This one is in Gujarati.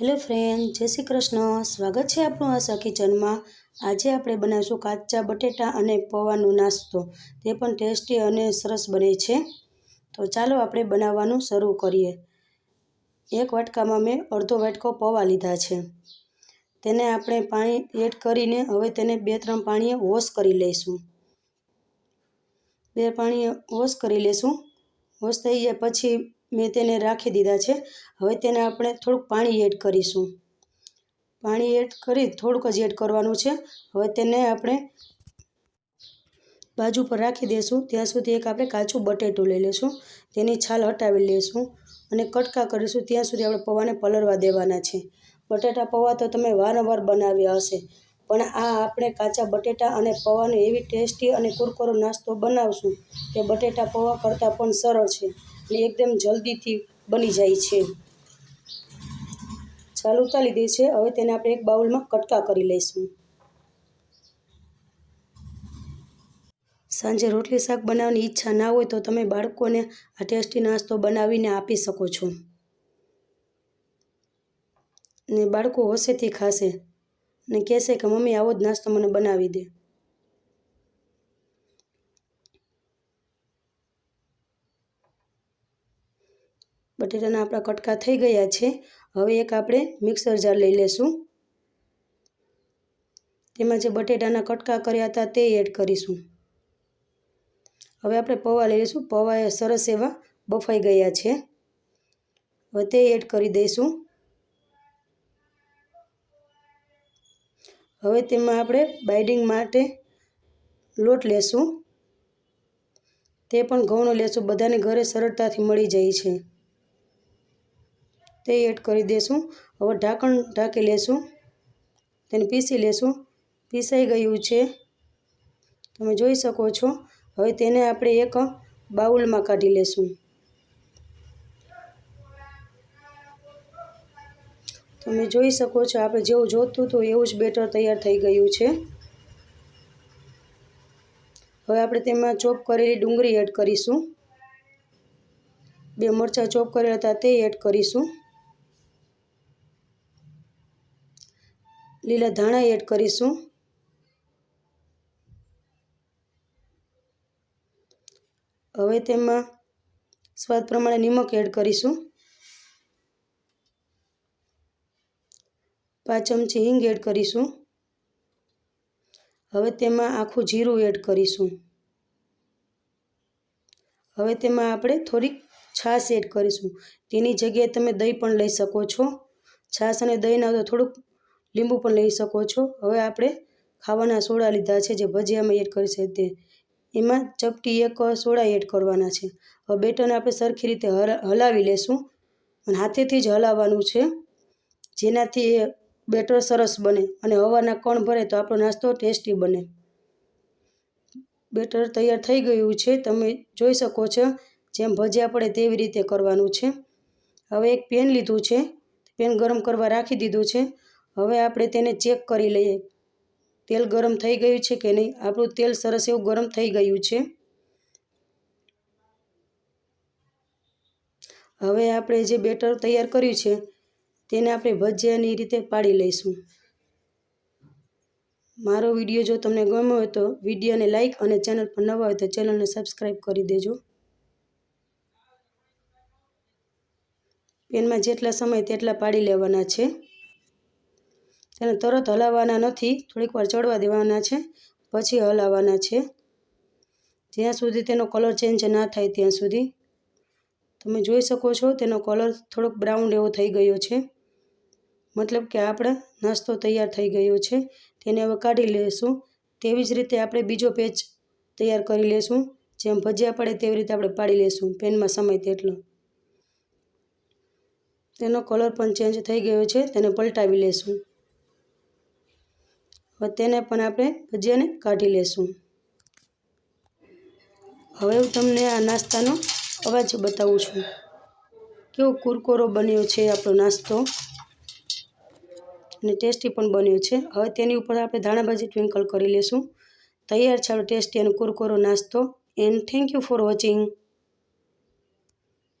હેલો ફ્રેન્ડ જય શ્રી કૃષ્ણ. સ્વાગત છે આપણું આશા કિચનમાં આજે આપણે બનાવીશું કાચા બટેટા અને પૌવાનો નાસ્તો. તે પણ ટેસ્ટી અને સરસ બને છે. તો ચાલો આપણે બનાવવાનું શરૂ કરીએ. એક વાટકામાં મેં અડધો વાટકો પૌવા લીધા છે. તેને આપણે પાણી એડ કરીને હવે તેને બે ત્રણ પાણીએ વોશ કરી લઈશું. બે પાણીએ વોશ કરી લઈશું. વોશ થઈ જાય પછી મેં તેને રાખી દીધા છે. હવે તેને આપણે થોડુંક પાણી એડ કરીશું. પાણી એડ કરી થોડુંક જ એડ કરવાનું છે. હવે તેને આપણે બાજુ પર રાખી દઈશું ત્યાં સુધી એક આપણે કાચું બટેટું લઈ લઈશું. તેની છાલ હટાવી લઈશું અને કટકા કરીશું. ત્યાં સુધી આપણે પૌવાને પલળવા દેવાના છે. બટેટા પૌવા તો તમે વારંવાર બનાવ્યા હશે. પણ આ આપણે કાચા બટેટા અને પૌવાનો એવી ટેસ્ટી અને કુરકુરો નાસ્તો બનાવશું કે બટેટા પૌવા કરતાં પણ સરળ છે અને એકદમ જલ્દીથી બની જાય છે. ચાલ ઉતારી દે છે. હવે તેને આપણે એક બાઉલમાં કટકા કરી લઈશું. સાંજે રોટલી શાક બનાવવાની ઈચ્છા ના હોય તો તમે બાળકોને આ ટેસ્ટી નાસ્તો બનાવીને આપી શકો છો. ને બાળકો હોશેથી ખાશે. અને કહેશે કે, મમ્મી, આવો જ નાસ્તો મને બનાવી દે. બટેટાના આપણા કટકા થઈ ગયા છે. હવે એક આપણે મિક્સર જાર લઈ લેશું. તેમાં જે બટેટાના કટકા કર્યા હતા તે એડ કરીશું. હવે આપણે પૌવા લઈ લઈશું પૌવા સરસ એવા બફાઈ ગયા છે. હવે તે એડ કરી દઈશું. હવે તેમાં આપણે બાઇડિંગ માટે લોટ લેશું. તે પણ ઘઉંનો લેશું. બધાને ઘરે સરળતાથી મળી જાય છે. તે એડ કરી દેશું. હવે ઢાંકણ ઢાંકી લેશું. તેને પીસી લેશું. પીસાઈ ગયું છે. તમે જોઈ શકો છો. હવે તેને આપણે એક બાઉલમાં કાઢી લેશું. તમે જોઈ શકો છો, આપણે જેવું જોતું હતું એવું જ બેટર તૈયાર થઈ ગયું છે. હવે આપણે તેમાં ચોપ કરેલી ડુંગળી એડ કરીશું. બે મરચાં ચોપ કરેલા હતા તે એડ કરીશું. લીલા ધાણા એડ કરીશું. હવે તેમાં સ્વાદ પ્રમાણે નિમક એડ કરીશું. પાંચ ચમચી હિંગ એડ કરીશું. હવે તેમાં આખું જીરું એડ કરીશું. હવે તેમાં આપણે થોડીક છાશ એડ કરીશું. તેની જગ્યાએ તમે દહીં પણ લઈ શકો છો. છાશ અને દહીં ના તો થોડુંક લીંબુ પણ લઈ શકો છો. હવે આપણે ખાવાના સોડા લીધા છે જે ભજીયામાં એડ કરી છે તે. એમાં ચપટી એક સોડા એડ કરવાના છે. હવે બેટરને આપણે સરખી રીતે હલાવી લેશું. અને હાથેથી જ હલાવવાનું છે. જેનાથી એ બેટર સરસ બને અને હવાના કણ ભરે તો આપણો નાસ્તો ટેસ્ટી બને. બેટર તૈયાર થઈ ગયું છે, તમે જોઈ શકો છો જેમ ભજીયા પડે તેવી રીતે કરવાનું છે. હવે એક પેન લીધું છે, પેન ગરમ કરવા રાખી દીધું છે. હવે આપણે તેને ચેક કરી લઈએ. તેલ ગરમ થઈ ગયું છે કે નહીં? આપણું તેલ સરસ એવું ગરમ થઈ ગયું છે. હવે આપણે જે બેટર તૈયાર કર્યું છે તેને આપણે ભજીયાની રીતે પાડી લઈશું. મારો વીડિયો જો તમને ગમ્યો હોય તો વિડીયોને લાઇક અને ચેનલ પર નવા હોય તો ચેનલને સબસ્ક્રાઈબ કરી દેજો. પેનમાં જેટલા સમય તેટલા પાડી લેવાના છે. તેને તરત હલાવવાના નથી, થોડીક વાર ચડવા દેવાના છે, પછી હલાવવાના છે. જ્યાં સુધી તેનો કલર ચેન્જ ના થાય ત્યાં સુધી. તમે જોઈ શકો છો તેનો કલર થોડોક બ્રાઉન એવો થઈ ગયો છે. મતલબ કે આપણે નાસ્તો તૈયાર થઈ ગયો છે, તેને હવે કાઢી લઈશું તેવી જ રીતે આપણે બીજો પેચ તૈયાર કરી લઈશું જેમ ભજીયા પડે તેવી રીતે આપણે પાડી લઈશું પેનમાં સમય તેટલો. તેનો કલર પણ ચેન્જ થઈ ગયો છે, તેને પલટાવી લઈશું હવે તેને પણ આપણે ભજીયાને કાઢી લેશું. હવે હું તમને આ નાસ્તાનો અવાજ બતાવું છું. કેવો કુરકોરો બન્યો છે આપણો નાસ્તો. અને ટેસ્ટી પણ બન્યો છે. હવે તેની ઉપર આપણે ધાણાભાજી ટ્વિંકલ કરી લેશું. તૈયાર છે ટેસ્ટી અને કુરકુરો નાસ્તો. And thank you for watching